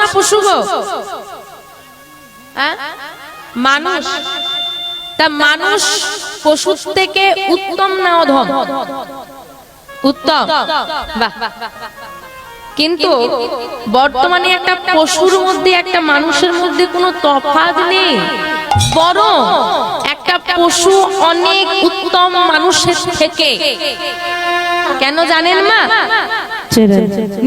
না পশু গো? হ্যাঁ? মানুষ। তা মানুষ পশুর থেকে উত্তম না অধম? উত্তম? কিন্তু বর্তমানে একটা পশুর মধ্যে, একটা মানুষের মধ্যে কোনো তফাৎ নেই। বরং একটা পশু অনেক উত্তম মানুষের থেকে। কেন জানেন মা?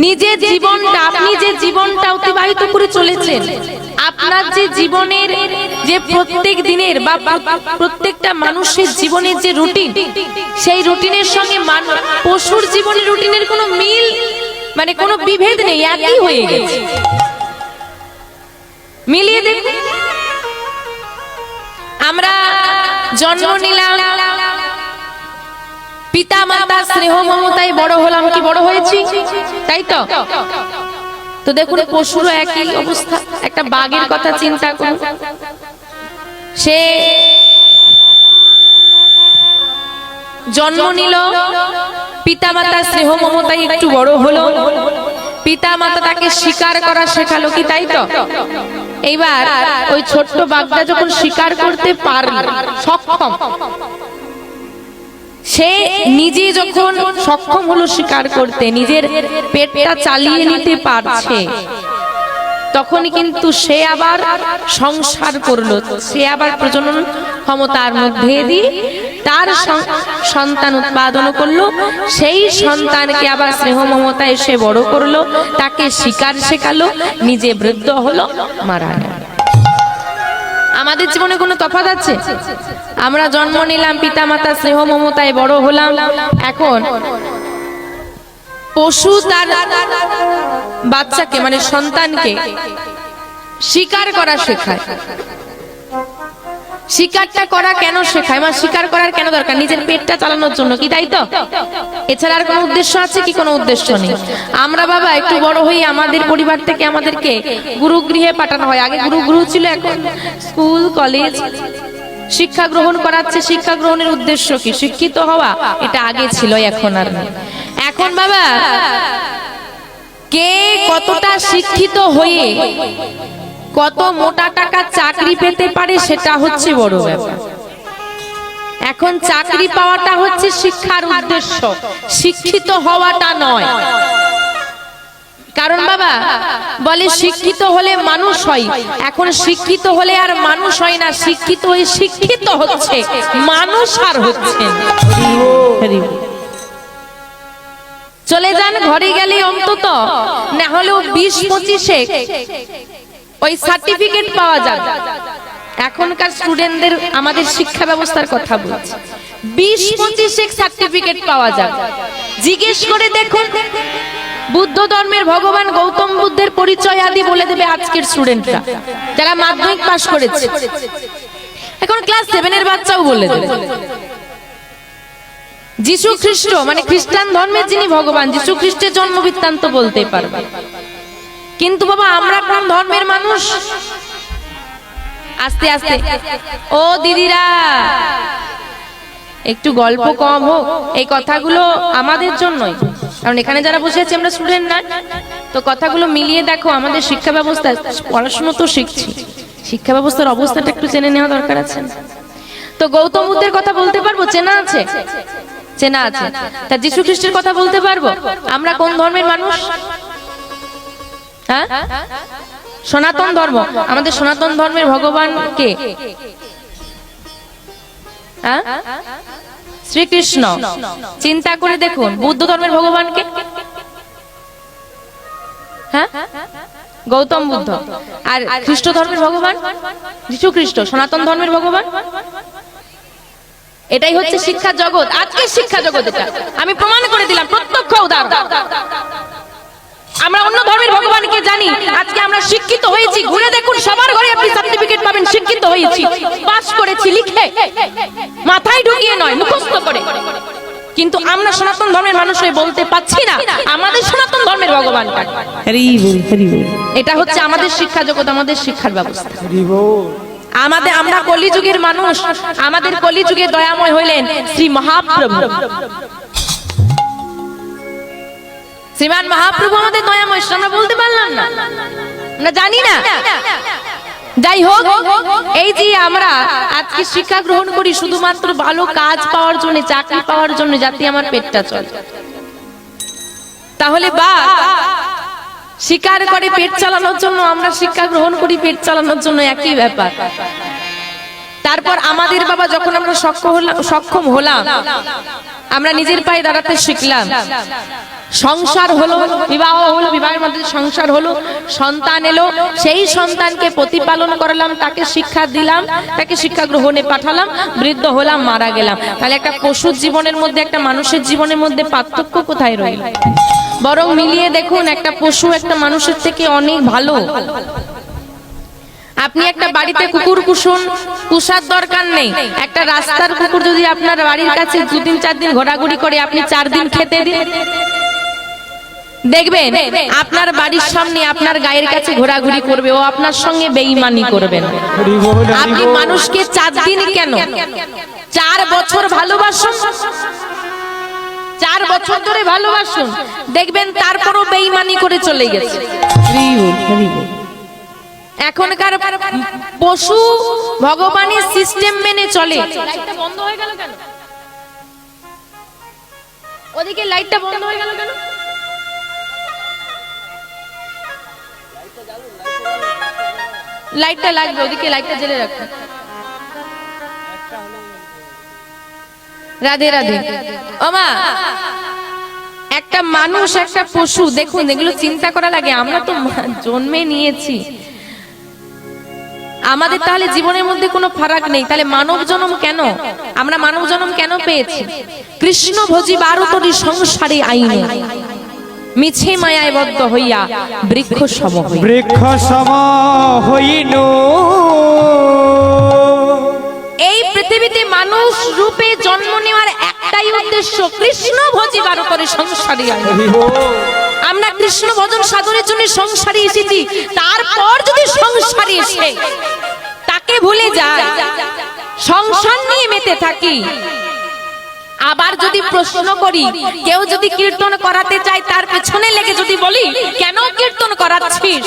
নিজের জীবনটা, আপনি যে জীবনটা অতিবাহিত করে চলেছেন, আপনার যে জীবনের যে প্রত্যেক দিনের বা প্রত্যেকটা মানুষের জীবনের যে রুটিন, সেই রুটিনের সঙ্গে পশুর জীবনের রুটিনের কোনো মিল মানে কোনো বিভেদ নেই, একই হয়ে গেছে। মিলিয়ে দেখুন। আমরা জন্ম নিলাম পিতা মাতা স্নেহ মমতায় বড় হলাম কি বড় হয়েছি? তাই তো? তো দেখুন, পশুরও একই অবস্থা। একটা বাঘের কথা চিন্তা করুন। সে জন্ম নিল, পিতা মাতা স্নেহ মমতায় একটু বড় হলো। পিতা মাতা তাকে শিকার করা শেখালো কি, তাই তো? এইবার ওই ছোট্ট বাঘটা যখন শিকার করতে পারল, সক্ষম সে নিজে যখন সক্ষম হলো স্বীকার করতে, নিজের পেটটা চালিয়ে নিতে পারছে, তখন কিন্তু সে আবার সংসার করল, সে আবার প্রজনন ক্ষমতার মধ্যে দিয়ে তার সন- সন্তান উৎপাদন করল, সেই সন্তানকে আবার স্নেহ মমতা সে বড় করল, তাকে শিকার শেখালো, নিজে বৃদ্ধ হলো, মারা গেল। আমাদের জীবনে কোনো তফাৎ আছে? আমরা জন্ম নিলাম পিতা মাতা স্নেহ মমতায় বড় হলাম। এখন পশু তার বাচ্চাকে মানে সন্তানকে শিকার করা শেখায়। শিকারটা করা কেন শেখায়? মানে শিকার করার কেন দরকার? নিজের পেটটা চালানোর জন্য কি, তাই তো? এছাড়া আর কোনো উদ্দেশ্য আছে কি? কোনো উদ্দেশ্য নেই। আমরা বাবা একটু বড় হই আমাদের পরিবার থেকে আমাদেরকে গুরুগৃহে পাঠানো হয়। আগে গুরু গুরু ছিল এখন। স্কুল, কলেজ, শিক্ষা গ্রহণ করাচ্ছে শিক্ষা গ্রহণের উদ্দেশ্য কি? শিক্ষিত হওয়া, এটা আগে ছিল, এখন আর এখন বাবা, কে কতটা শিক্ষিত হয়ে কত মোটা টাকা চাকরি পেতে পারে সেটা হচ্ছে বড় ব্যাপার। এখন চাকরি পাওয়াটা হচ্ছে শিক্ষার উদ্দেশ্য। শিক্ষিত হওয়াটা নয়। কারণ বাবা, বলে শিক্ষিত হলে মানুষ হয়। এখন শিক্ষিত হলে আর মানুষ হয় না, শিক্ষিত হয়ে শিক্ষিত হচ্ছে, মানুষ আর হচ্ছে চলে যান, ঘরে গেলে অন্তত, না হলেও বিশ পঁচিশে ওই সার্টিফিকেট পাওয়া যাবে। এখনকার স্টুডেন্টদের আমাদের শিক্ষা ব্যবস্থার কথা বলছি। বিশ, পঁচিশে সার্টিফিকেট পাওয়া যাবে। জিজ্ঞেস করে দেখুন, বুদ্ধ ধর্মের ভগবান গৌতম বুদ্ধের পরিচয় আদি বলে দেবে আজকের স্টুডেন্টরা যারা মাধ্যমিক পাশ করেছে। এখন ক্লাস সেভেনের বাচ্চাও বলে দেবে। যিশু খ্রিস্ট মানে খ্রিস্টান ধর্মের যিনি ভগবান, যিশু খ্রিস্টের জন্ম বৃত্তান্ত বলতে পারবে। কিন্তু বাবা, আমরা কোন ধর্মের মানুষ? আস্তে আস্তে। ও দিদিরা, একটু গল্প কম হোক, এই কথাগুলো আমাদের জন্যই। কারণ এখানে যারা বসে আছে, আমরা স্টুডেন্ট না। তো কথাগুলো মিলিয়ে দেখো, আমাদের শিক্ষা ব্যবস্থা, পড়াশুনো তো শিখছি। শিক্ষা ব্যবস্থার অবস্থাটা একটু জেনে নেওয়া দরকার আছে। তো গৌতম বুদ্ধের কথা বলতে পারব? চেনা আছে? চেনা আছে। তা যিশু খ্রিস্টের কথা বলতে পারব? আমরা কোন ধর্মের মানুষ? হ্যাঁ? সনাতন ধর্ম। আমাদের সনাতন ধর্মের ভগবান কে? হ্যাঁ? শ্রীকৃষ্ণ। চিন্তা করে দেখুন, বুদ্ধ ধর্মের ভগবান কে? হ্যাঁ? গৌতম বুদ্ধ। আর খ্রিস্ট ধর্মের ভগবান? যীশু খ্রিস্ট সনাতন ধর্মের ভগবান? এটাই হচ্ছে শিক্ষা জগৎ। আজকে শিক্ষা জগৎ এটা। আমি প্রমাণ করে দিলাম, প্রত্যক্ষ উদাহরণ। আমরা অন্য ধর্মের ভগবানকে জানি। আজকে আমরা শিক্ষিত হয়েছি। ঘুরে দেখুন সবার ঘরে আপনি সার্টিফিকেট পাবেন শিক্ষিত হয়েছি। পাস করেছি লিখে। মাথায় ঢুকিয়ে নয় মুখস্থ করে। কিন্তু আমরা সনাতন ধর্মের মানুষ হয়ে বলতে পাচ্ছি না আমাদের সনাতন ধর্মের ভগবান কাকে। হরি বল হরি বল। এটা হচ্ছে আমাদের শিক্ষা জগৎ আমাদের শিক্ষার ব্যবস্থা। হরি বল। আমাদের আমরা কলিযুগের মানুষ আমাদের কলিযুগে দয়াময় হইলেন শ্রী মহাপ্রভু। শ্রীমান মহাপ্রভু আমাদের দয়াময় আমরা বলতে পারলাম না। আমরা জানি না। যাই হোক, এই যে আমরা আজকে শিক্ষা গ্রহণ করি, শুধুমাত্র ভালো কাজ পাওয়ার জন্য, চাকরি পাওয়ার জন্য, যাতে আমার পেটটা চলে। তাহলে বা, শিকার করে পেট চালানোর জন্য, আমরা শিক্ষা গ্রহণ করি, পেট চালানোর জন্য একই ব্যাপার। তারপর আমাদের বাবা যখন আমরা সক্ষম হলাম সক্ষম হলাম আমরা নিজের পায়ে দাঁড়াতে শিখলাম। সংসার হলো বিবাহ হলো বিবাহের মধ্যে সংসার হলো সন্তান এলো সেই সন্তানকে প্রতিপালন করলাম তাকে শিক্ষা দিলাম তাকে শিক্ষা গ্রহণে পাঠালাম বৃদ্ধ হলাম মারা গেলাম। তাহলে একটা পশুর জীবনের মধ্যে একটা মানুষের জীবনের মধ্যে পার্থক্য কোথায় রইল? বরং মিলিয়ে দেখুন একটা পশু একটা মানুষের থেকে অনেক ভালো। আপনি একটা বাড়িতে কুকুর কুসুন কুসার দরকার নেই। একটা রাস্তার কুকুর যদি আপনার বাড়ির কাছে দুদিন চার দিন ঘোরাঘুরি করে আপনি চার দিন খেতে দিন। দেখবেন আপনার বাড়ির সামনে আপনার গায়ের কাছে ঘোরাঘুরি করবে ও আপনার সঙ্গে বেইমানি করবেন আপনি মানুষকে চার দিন কেন? চার বছর ভালোবাসুন? চার বছর ধরে ভালোবাসুন? দেখবেন তারপরও বেইমানি করে চলে গেছে। এখনকার পশু ভগবানের সিস্টেম মেনে চলে। লাইটটা বন্ধ হয়ে গেল কেন? ওদিকে লাইটটা বন্ধ হয়ে গেল কেন? লাইটটা লাগবে ওদিকে লাইটটা জ্বেলে রাখুন রাধে রাধে। ওমা একটা মানুষ একটা পশু দেখুন এগুলো চিন্তা করা লাগে। আমরা তো জন্মে নিয়েছি। আমাদের তাহলে জীবনের মধ্যে কোনো ফারাক নেই। তাহলে মানব জনম কেন? আমরা মানব জনম কেন পেয়েছি? কৃষ্ণ ভোজি বারোতরি সংসারে আইনে। মিছে মায়ায় বদ্ধ হইয়া বৃক্ষ সম বৃক্ষ সম হইন। পৃথিবীতে মানুষ রূপে জন্ম নেওয়ার একটাই উদ্দেশ্য কৃষ্ণ ভোজি বারোতরি সংসারে আমরা কৃষ্ণ ভজন সাধনের জন্য সংসারে এসেছি তারপর যদি সংসারে এসে তাকে ভুলে যায় সংসার নিয়ে মেতে থাকি। আবার যদি প্রশ্ন করি কেউ যদি কীর্তন করাতে চায় তার পেছনে লেগে যদি বলি কেন কীর্তন করাচ্ছিস?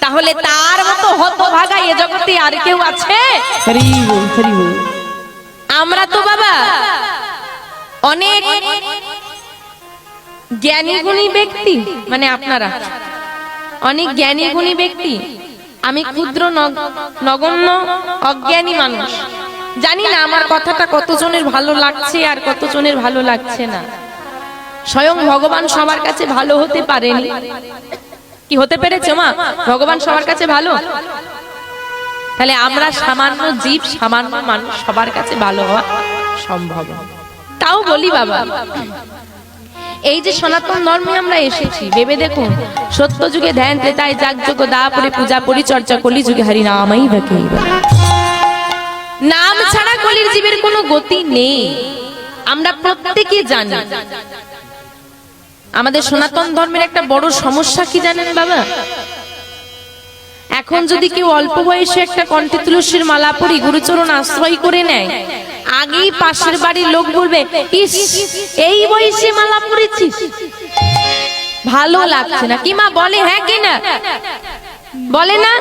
তাহলে তার মতো হতভাগা এ জগতে আর কেউ আছে? আমরা তো বাবা অনেক জ্ঞানী গুণী ব্যক্তি মানে আপনারা। অনেক জ্ঞানী গুণী ব্যক্তি। আমি ক্ষুদ্র নগ- নগণ্য অজ্ঞানী মানুষ। জানি না আমার কথাটা কতজনের ভালো লাগছে আর কতজনের ভালো লাগছে না। স্বয়ং ভগবান সবার কাছে ভালো হতে পারেনি। কি হতে পেরেছে, মা? ভগবান সবার কাছে ভালো? তাহলে আমরা সামান্য জীব, সামান্য মানুষ সবার কাছে ভালো হওয়া সম্ভব। তাও বলি, বাবা। এই যে সনাতন ধর্মে আমরা এসেছি, ভেবে দেখুন, সত্য যুগে ধ্যান, ত্রেতায় যাগযজ্ঞ দাপরে পূজা, পরিচর্যা, কলি যুগে হরি নামাই বাকি নাম ছাড়া কলির জীবের কোনো গতি নেই। আমরা প্রত্যেকে জানি আমাদের সনাতন ধর্মের একটা বড় সমস্যা কি জানেন বাবা? এখন যদি কেউ অল্প বয়সে একটা কণ্ঠে তুলসীর মালা পরি গুরুচরণ আশ্রয় করে নেয় আগেই পাশের বাড়ির লোক বলবে ইস এই বয়সে মালা পরেছিস ভালো লাগছে না। কি মা বলে হ্যাঁ কি না? বলে না?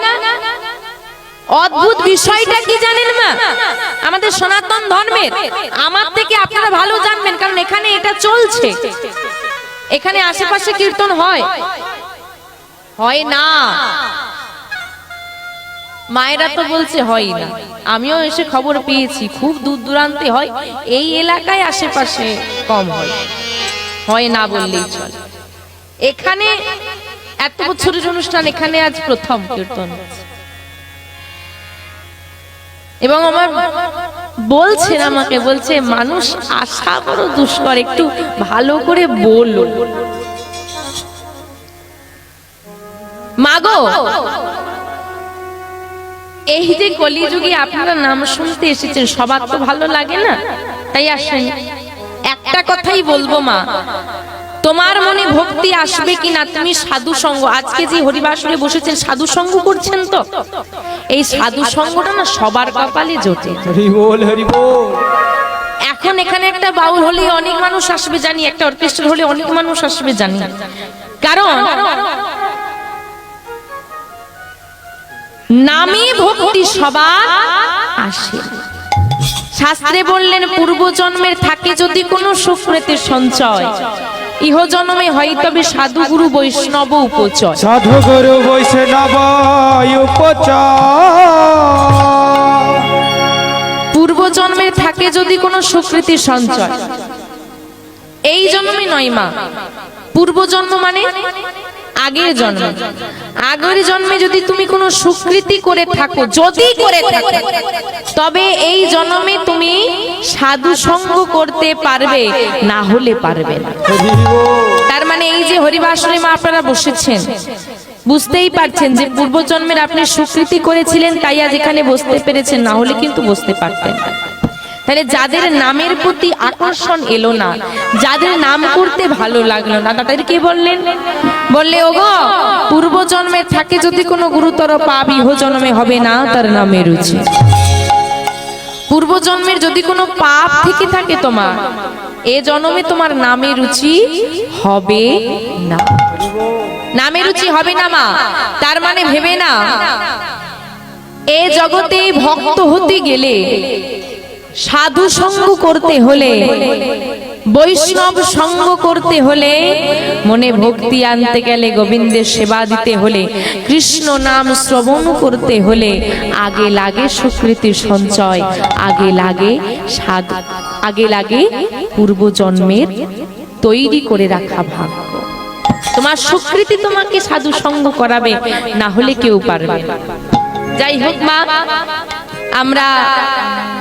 অদ্ভুত বিষয়টা কি জানেন মা? আমাদের সনাতন ধর্মের। আমার থেকে আপনারা ভালো জানবেন কারণ এখানে এটা চলছে। এখানে আশেপাশে কীর্তন হয়? হয় না। মায়েরা তো বলছে হয় না। আমিও এসে খবর পেয়েছি, খুব দূর দূরান্তে হয়, এই এলাকায় আশেপাশে কম হয়। হয় না বললেই চলে। এখানে এত বছরের অনুষ্ঠান, এখানে আজ প্রথম কীর্তন। এবং আমার বলছেন আমাকে, বলছে, মানুষ আশা বড় দুষ্কর, একটু ভালো করে বলো। মাগো, এই যে কলিযুগে আপনারা নাম শুনতে এসেছেন, সবার তো ভালো লাগে না। তাই আসেন, একটা কথাই বলব মা তোমার মনে ভক্তি আসবে কিনা? তুমি সাধু সঙ্গ। আজকে যে হরিবাসনে বসেছেন সাধু সঙ্গ করছেন তো? এই সাধু সঙ্গটা না সবার কপালে জোটে। হরি বল হরি বল। এখন এখানে একটা বাউল হলে অনেক মানুষ আসবে জানি একটা অর্কেস্ট্রা হলে অনেক মানুষ আসবে জানি। কারণ নামে ভক্তি সবার আসে। শাস্ত্রে বললেন পূর্বজন্মের থাকে যদি কোনো সুকৃতির সঞ্চয়। ইহ জন্মে হয় তবে সাধু গুরু বৈষ্ণব উপচয়। সাধু গুরু বৈষ্ণব পূর্ব পূর্বজন্মের থাকে যদি কোনো সুকৃতি সঞ্চয়। এই জন্মে নয় মা। পূর্বজন্ম মানে আগের জন্ম আগের জন্মে যদি তুমি কোনো সুকৃতি করে থাকো, যদি করে থাকো, তবে এই জন্মে তুমি সাধু সঙ্গ করতে পারবে, না হলে পারবে না তার মানে এই যে হরিবাসনে মা আপনারা বসেছেন, বুঝতেই পারছেন যে পূর্বজন্মের আপনি সুকৃতি করেছিলেন, তাই আজ এখানে বসতে পেরেছেন, না হলে কিন্তু বসতে পারতেন না। তাহলে যাদের নামের প্রতি আকর্ষণ এলো না যাদের নাম করতে ভালো লাগল না তাদের কি বললেন? বললে ওগো পূর্বজন্মের থাকে যদি কোনো গুরুতর পাপ ইহ জন্মে হবে না তার নামে রুচি। পূর্বজন্মের যদি কোনো পাপ থেকে থাকে তোমার এ জন্মে তোমার নামে রুচি হবে না। নামে রুচি হবে না মা তার মানে ভেবে না। এ জগতে ভক্ত হতে গেলে সাধু সঙ্গ করতে হলে, বৈষ্ণব সঙ্গ করতে হলে, মনে ভক্তি আনতে গেলে গোবিন্দের সেবা দিতে হলে, কৃষ্ণ নাম শ্রবণ করতে হলে আগে লাগে সুকৃতির সঞ্চয়, আগে লাগে সাধু, আগে লাগে পূর্বজন্মের তৈরি করে রাখা ভাগ্য তোমার সুকৃতি তোমাকে সাধু সঙ্গ করাবে, না হলে কেউ পারবে। যাই হোক মা আমরা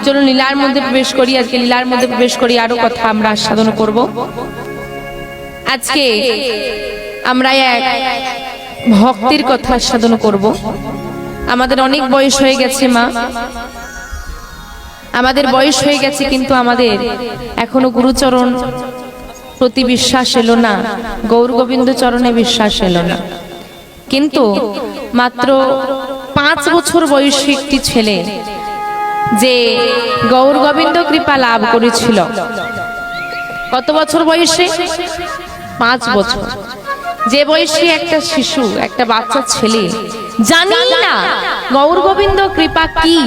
চলুন লীলার মধ্যে প্রবেশ করি, আজকে লীলার মধ্যে প্রবেশ করি, আরও কথা আমরা আস্বাদন করব। আজকে আমরা এক ভক্তির কথা আস্বাদন করব। আমাদের অনেক বয়স হয়ে গেছে, মা। আমাদের বয়স হয়ে গেছে, কিন্তু আমাদের এখনও গুরুচরণ প্রতি বিশ্বাস এলো না। গৌর গোবিন্দ চরণে বিশ্বাস এলো না। কিন্তু মাত্র পাঁচ বছর বয়সী একটি ছেলে যে গৌর গোবিন্দ কৃপা লাভ করেছিল। কত বছর বয়সে? পাঁচ বছর। যে বয়সী একটা শিশু একটা বাচ্চা ছেলে জানি না গৌর গোবিন্দ কৃপা কি?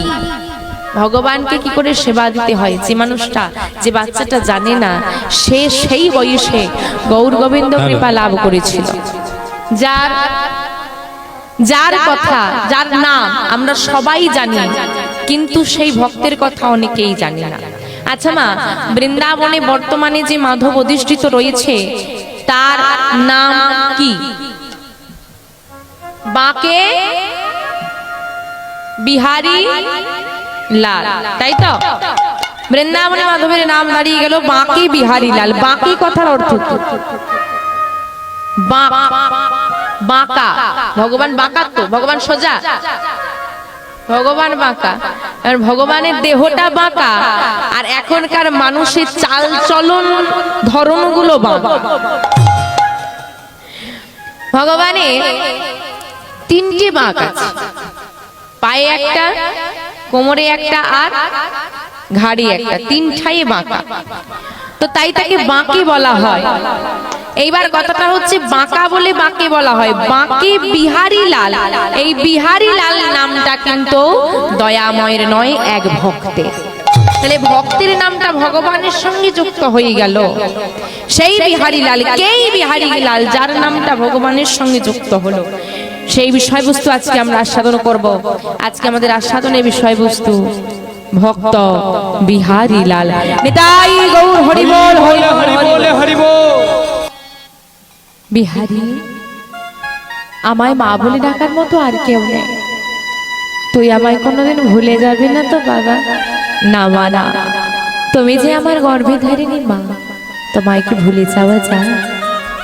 ভগবানকে কি করে সেবা দিতে হয়? যে মানুষটা যে বাচ্চাটা জানে না সে সেই বয়সে গৌর গোবিন্দ কৃপা লাভ করেছিল। যার যার কথা যার নাম আমরা সবাই জানি। কিন্তু সেই ভক্তের কথা অনেকেই জানি না। আচ্ছা মা, বৃন্দাবনে বর্তমানে যে মাধব অধিষ্ঠিত রয়েছে, তার নাম কি? বাকে বিহারি লাল, তাই তো? বৃন্দাবনে মাধবের নাম দাঁড়িয়ে গেল বাঁকি বিহারি লাল। বাঁকি কথার অর্থ কি? বাঁক ভগবান বাঁকা তো ভগবান সোজা। ভগবান বাঁকা। আর ভগবানের দেহটা বাঁকা। আর এখনকার মানুষের চাল চলন ধরনগুলো বাঁকা। ভগবানের তিনটি বাঁক আছে। পায়ে একটা, কোমরে একটা আর ঘাড়ি একটা। তিনটাই বাঁকা। তো তাই তাকে বাঁকে বলা হয়। এইবার কথাটা হচ্ছে বাঁকা বলে বাঁকে বলা হয়। বাঁকে বিহারি লাল। এই বিহারি লাল নামটা কিন্তু দয়াময়ের নয়, এক ভক্তের। তাহলে ভক্তের নামটা ভগবানের সঙ্গে যুক্ত হয়ে গেল। সেই বিহারি লাল, কেই বিহারি লাল, যার নামটা ভগবানের সঙ্গে যুক্ত হলো? সেই বিষয়বস্তু আজকে আমরা আস্বাদন করব। আজকে আমাদের আস্বাদনের বিষয়বস্তু, ভক্ত বিহারি লাল। নিতাই গৌর হরি বল হরি বিহারি, আমায় মা বলে ডাকার মতো আর কেউ নেই। তুই আমায় কোনোদিন ভুলে যাবি না তো, বাবা। না, মা, না। তুমি যে আমার গর্ভে ধারিনি মা, তোমায় কি ভুলে যাওয়া যায়?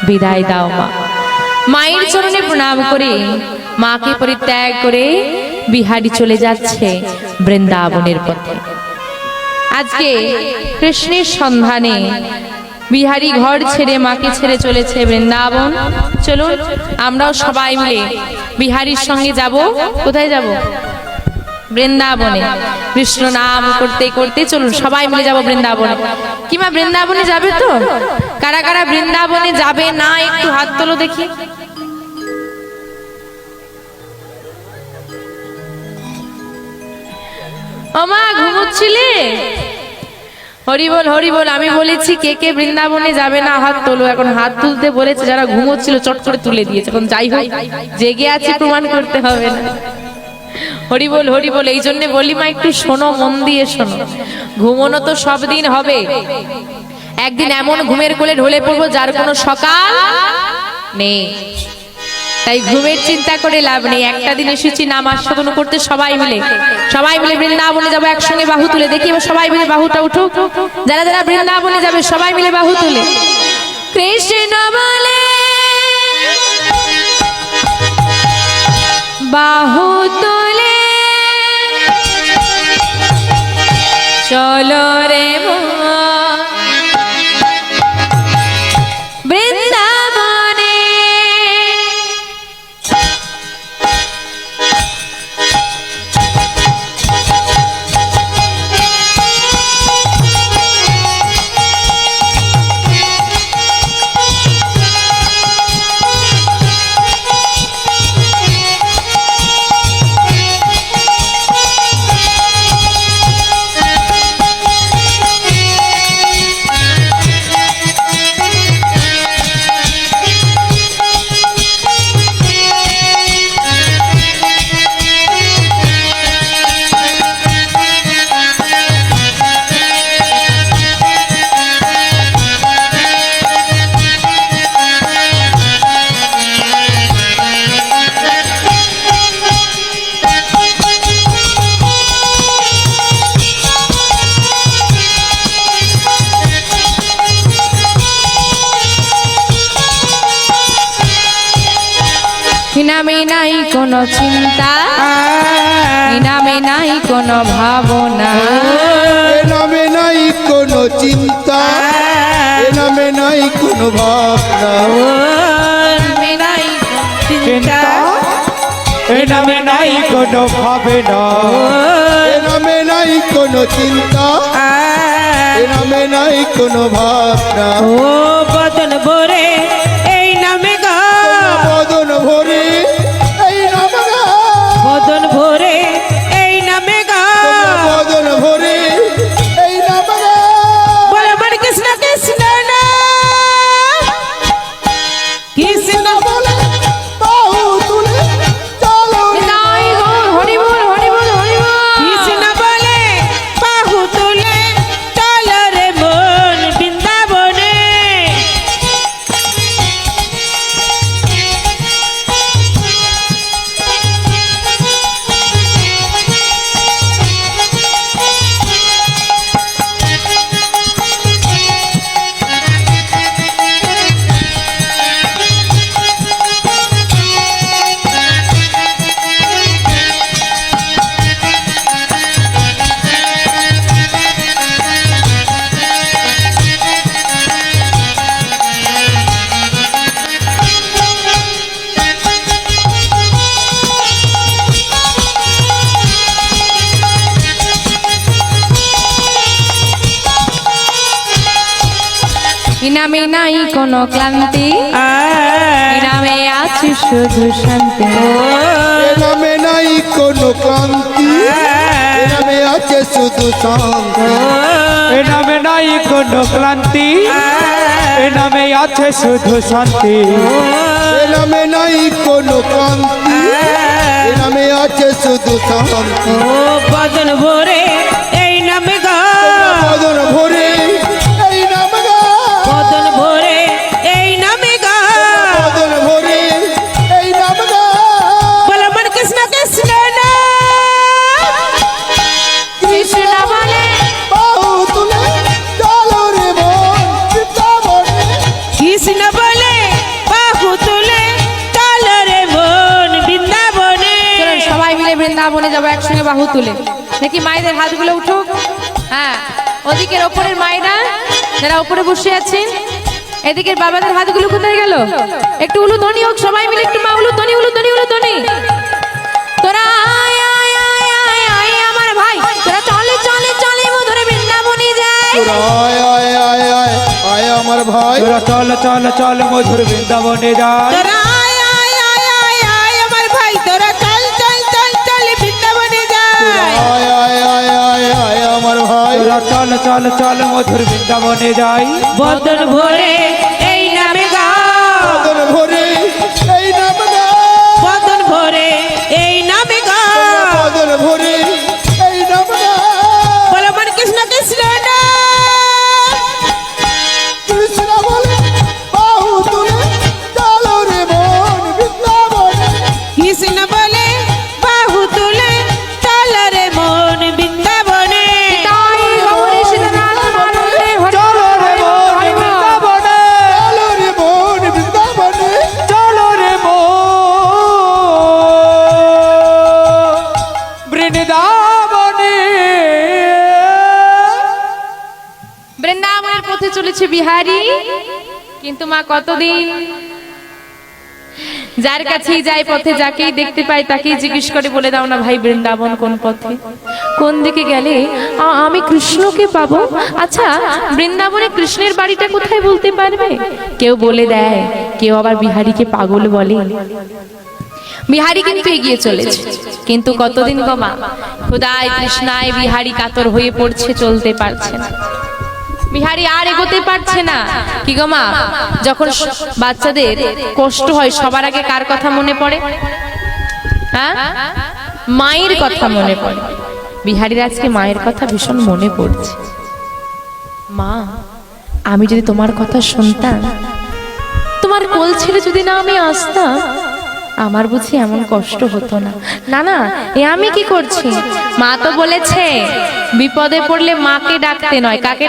বিদায় দাও, মা। মায়ের চরণে প্রণাম করে মাকে পরিত্যাগ করে বিহারি চলে যাচ্ছে বৃন্দাবনের পথে। আজকে কৃষ্ণের সন্ধানে বিহারি ঘর ছেড়ে মাকে ছেড়ে চলেছে বৃন্দাবন। চলুন, আমরাও সবাই মিলে বিহারির সঙ্গে যাব। কোথায় যাব? বৃন্দাবনে। কৃষ্ণ নাম করতে করতে চলুন, সবাই মিলে যাব বৃন্দাবনে। কিমা বৃন্দাবনে যাবে তো? কারা কারা বৃন্দাবনে যাবে না, একটু হাত তোলো দেখি। ওমা ঘুমোচ্ছিলে? হরিবল হরিবল আমি বলেছি কে কে বৃন্দাবনে যাবে না, হাত তোলো। এখন হাত তুলতে বলেছে, যারা ঘুমোচ্ছিল, চট করে তুলে দিয়েছে। এখন যাই হোক, জেগে আছে, প্রমাণ করতে হবে না। হরিবল হরিবল এই জন্য বলি মা, একটু শোনো, মন দিয়ে শোনো। ঘুমোনো তো সব দিন হবে। একদিন এমন ঘুমের কোলে ঢলে পড়ব, যার কোনো সকাল নেই। তাই ঘুমের চিন্তা করে লাভ নেই। একটা দিন এসেছি নাম আস্বাদন করতে সবাই মিলে। সবাই মিলে বৃন্দাবনে যাব, একসঙ্গে বাহু তুলে। দেখি সবাই মিলে বাহুটা উঠুক। যারা যারা বৃন্দাবনে যাবে, সবাই মিলে বাহু তুলে। কৃষ্ণ বলে, বাহু তুলে। চলো রে কোনো ভাবনা নামে নাই কোনো চিন্তা নামে নাই কোনো ভাবনা। নামে নাই চিন্তা। নামে নাই কোনো ভাবনা। নামে নাই কোনো চিন্তা নামে নাই কোনো ভাবনা। ও বদন ভরে নামে নাই কোনো ক্লান্তি। আয় নামে আছে শুধু শান্তি। এ নামে নাই কোনো ক্লান্তি। এ নামে আছে শুধু শান্তি। এ নামে নাই কোনো ক্লান্তি। এ নামে আছে শুধু শান্তি। এ নামে নাই কোনো ক্লান্তি। এ নামে আছে শুধু শান্তি। ও বদন ভরে বাহু তুলে। দেখি মায়েদের হাতগুলো উঠুক? হ্যাঁ ওদিকের ওপরের মায়েরা যারা ওপরে বসে আছেন এদিকের বাবাদের হাতগুলো কোথায় গেল? একটু উলু ধ্বনি হোক সবাই মিলে একটু মা উলু ধ্বনি উলু ধ্বনি উলু ধ্বনি তোরা আয় আয় আয় আয় আয় আমার ভাই। তোরা চলে চলে চলে মধুরে বৃন্দাবনে যায় তোরা আয় আয় আয় আয় আয় আমার ভাই। তোরা চল চল চল মধুর বৃন্দাবনে যায় চল চল চল মধুর বৃন্দাবনে যাই। বদন ভরে এই নামে গাও বদন ভরে এই নামে গাও বদন ভরে এই নামে গাও বদন ভরে কিন্তু মা কতদিন? যার কাছেই যায় পথে, যাকেই দেখতে পাই, তাকেই জিজ্ঞেস করে বলে দাও না ভাই বৃন্দাবন কোন পথে? কোন দিকে গেলে? আমি কৃষ্ণকে পাবো? আচ্ছা বৃন্দাবনে কৃষ্ণের বাড়িটা কোথায় বলতে পারবে? কেউ বলে দেয়, কেউ আবার বিহারীকে পাগল বলে। বিহারি কিন্তু এগিয়ে চলেছে। কিন্তু কতদিন গো মা? খুদায় কৃষ্ণায় বিহারি কাতর হয়ে পড়ছে, চলতে পারছে না। বিহারি আর এগোতে পারছে না। কি গো মা? যখন বাচ্চাদের কষ্ট হয়, সবার আগে কার কথা মনে পড়ে? হ্যাঁ? মায়ের কথা মনে পড়ে। বিহারির আজকে মায়ের কথা ভীষণ মনে পড়ছে। মা, আমি যদি তোমার কথা শুনতাম, তোমার কোল ছেড়ে যদি না আমি আসতাম, আমার বুঝি এমন কষ্ট হতো না। না না, এ আমি কি করছি? মা তো বলেছে, বিপদে পড়লে মাকে ডাকতে নয়, কাকে